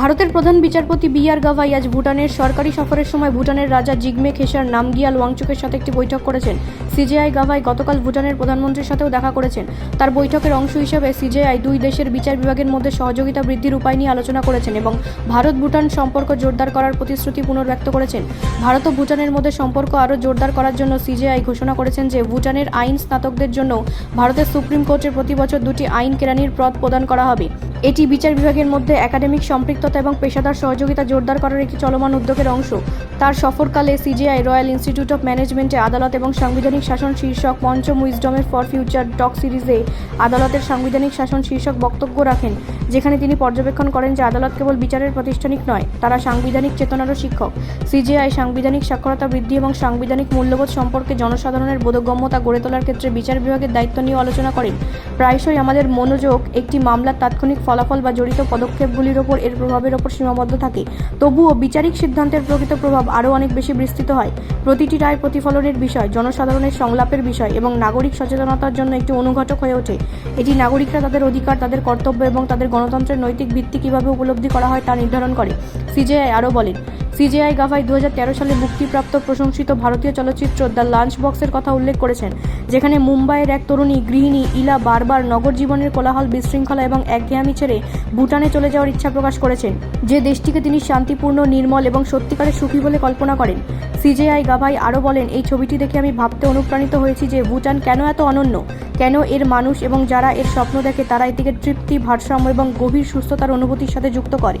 ভারতের প্রধান বিচারপতি বি আর গাভাই আজ ভুটানের সরকারি সফরের সময় ভুটানের রাজা জিগমে খেসার নামগিয়াল ওয়াংচুকের সাথে একটি বৈঠক করেছেন। সিজেআই গাভাই গতকাল ভুটানের প্রধানমন্ত্রীর সাথেও দেখা করেছেন। তার বৈঠকের অংশ হিসেবে সিজেআই দুই দেশের বিচার বিভাগের মধ্যে সহযোগিতা বৃদ্ধির উপায় নিয়ে আলোচনা করেছেন এবং ভারত ভুটান সম্পর্ক জোরদার করার প্রতিশ্রুতি পুনর্ব্যক্ত করেছেন। ভারত ও ভুটানের মধ্যে সম্পর্ক আরও জোরদার করার জন্য সিজেআই ঘোষণা করেছেন যে ভুটানের আইন স্নাতকদের জন্য ভারতের সুপ্রিম কোর্টের প্রতি বছর দুটি আইন কেরানির পদ প্রদান করা হবে। এটি বিচার বিভাগের মধ্যে একাডেমিক সম্পৃক্ততা এবং পেশাদার সহযোগিতা জোরদার করার একটি চলমান উদ্যোগের অংশ। তার সফরকালে সিজিআই, রয়্যাল ইনস্টিটিউট অফ ম্যানেজমেন্টে আদালত এবং সাংবিধানিক শাসন শীর্ষক পঞ্চম উইজডমের ফর ফিউচার টক সিরিজে আদালতের সাংবিধানিক শাসন শীর্ষক বক্তব্য রাখেন, যেখানে তিনি পর্যবেক্ষণ করেন যে আদালত কেবল বিচারের প্রাতিষ্ঠানিক নয়, তারা সাংবিধানিক চেতনারও শিক্ষক। সিজিআই সাংবিধানিক সাক্ষরতা বৃদ্ধি এবং সাংবিধানিক মূল্যবোধ সম্পর্কে জনসাধারণের বোধগম্যতা গড়ে তোলার ক্ষেত্রে বিচার বিভাগের দায়িত্ব নিয়ে আলোচনা করেন। প্রায়শই আমাদের মনোযোগ একটি মামলার তাৎক্ষণিক ফলাফল বা জড়িত পদক্ষেপগুলির ওপর এর প্রভাবের ওপর সীমাবদ্ধ থাকে। তবুও বিচারিক সিদ্ধান্তের প্রকৃত প্রভাব আরও অনেক বেশি বিস্তৃত হয়। প্রতিটি রায় প্রতিফলনের বিষয়, জনসাধারণের সংলাপের বিষয় এবং নাগরিক সচেতনতার জন্য একটি অনুঘটক হয়ে ওঠে। এটি নাগরিকরা তাদের অধিকার, তাদের কর্তব্য এবং তাদের গণতন্ত্রের নৈতিক ভিত্তি কীভাবে উপলব্ধি করা হয় তা নির্ধারণ করে, সিজেআই আরও বলেন। সিজেআই গাভাই দু হাজার তেরো সালে মুক্তিপ্রাপ্ত প্রশংসিত ভারতীয় চলচ্চিত্র দ্য লাঞ্চ বক্সের কথা উল্লেখ করেছেন, যেখানে মুম্বাইয়ের এক তরুণী গৃহিণী ইলা বারবার নগর জীবনের কোলাহল, বিশৃঙ্খলা এবং একঘেয়ামি ছেড়ে ভুটানে চলে যাওয়ার ইচ্ছা প্রকাশ করেছেন। যে দেশটিকে তিনি শান্তিপূর্ণ, নির্মল এবং সত্যিকারের সুখী বলে কল্পনা করেন। সিজেআই গাভাই আরও বলেন, এই ছবিটি দেখে আমি ভাবতে অনুপ্রাণিত হয়েছি যে ভুটান কেন এত অনন্য, কেন এর মানুষ এবং যারা এর স্বপ্ন দেখে তারা এটিকে তৃপ্তি, ভারসাম্য এবং গভীর সুস্থতার অনুভূতির সাথে যুক্ত করে।